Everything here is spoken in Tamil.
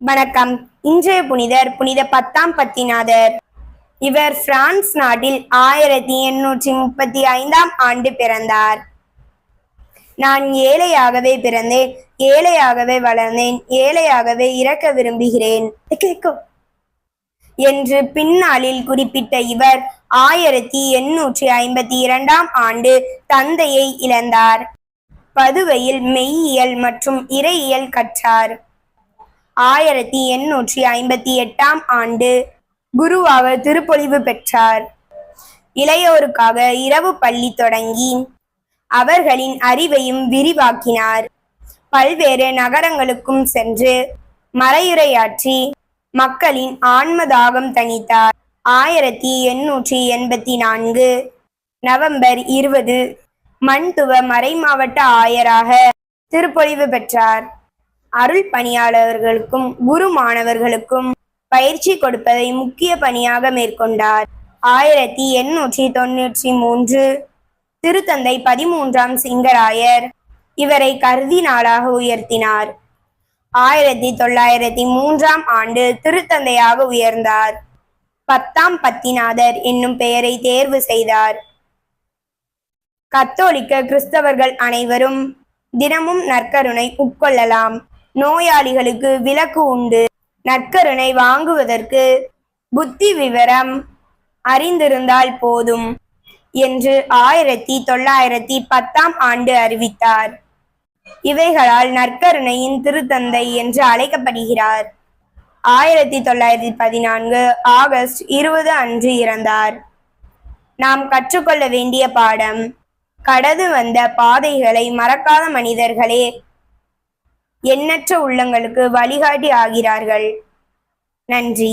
வணக்கம். இன்றைய புனிதர் புனித பத்தாம் பத்திநாதர். இவர் பிரான்ஸ் நாட்டில் ஆயிரத்தி எண்ணூற்றி முப்பத்தி ஐந்தாம் ஆண்டு பிறந்தார். நான் ஏழையாகவே பிறந்தேன் ஏழையாகவே வளர்ந்தேன் ஏழையாகவே இறக்க விரும்புகிறேன். என்று பின்னாளில் குறிப்பிட்ட இவர் ஆயிரத்தி எண்ணூற்றி ஐம்பத்தி இரண்டாம் ஆண்டு தந்தையை இழந்தார். பதுவையில் மெய்யியல் மற்றும் இறையியல் கற்றார். ஆயிரத்தி எண்ணூற்றி ஐம்பத்தி எட்டாம் ஆண்டு குருவாக திருப்பொழிவு பெற்றார். இளையோருக்காக இரவு பள்ளி தொடங்கி அவர்களின் அறிவையும் விரிவாக்கினார். பல்வேறு நகரங்களுக்கும் சென்று மறையுரையாற்றி மக்களின் ஆன்மதாகம் தணித்தார். ஆயிரத்தி எண்ணூற்றி எண்பத்தி நான்கு நவம்பர் இருபது மண்துவ மறைமாவட்ட ஆயராக திருப்பொழிவு பெற்றார். அருள் பணியாளர்களுக்கும் குரு மாணவர்களுக்கும் பயிற்சி கொடுப்பதை முக்கிய பணியாக மேற்கொண்டார். ஆயிரத்தி எண்ணூற்றி தொன்னூற்றி மூன்று திருத்தந்தை பதிமூன்றாம் சிங்கராயர் இவரை கருதினாளாக உயர்த்தினார். ஆயிரத்தி தொள்ளாயிரத்தி மூன்றாம் ஆண்டு திருத்தந்தையாக உயர்ந்தார். பத்தாம் பத்திநாதர் என்னும் பெயரை தேர்வு செய்தார். கத்தோலிக்க கிறிஸ்தவர்கள் அனைவரும் தினமும் நற்கருணை உட்கொள்ளலாம். நோயாளிகளுக்கு விலக்கு உண்டு. நற்கருணை வாங்குவதற்கு புத்தி விவரம் அறிந்திருந்தால் போதும் என்று ஆயிரத்தி தொள்ளாயிரத்தி பத்தாம் ஆண்டு அறிவித்தார். இவைகளால் நற்கருணையின் திருத்தந்தை என்று அழைக்கப்படுகிறார். ஆயிரத்தி தொள்ளாயிரத்தி பதினான்கு ஆகஸ்ட் இருபது அன்று இறந்தார். நாம் கற்றுக்கொள்ள வேண்டிய பாடம் கடந்து வந்த பாதைகளை மறக்காத மனிதர்களே எண்ணற்ற உள்ளங்களுக்கு வழிகாட்டி ஆகிறார்கள். நன்றி.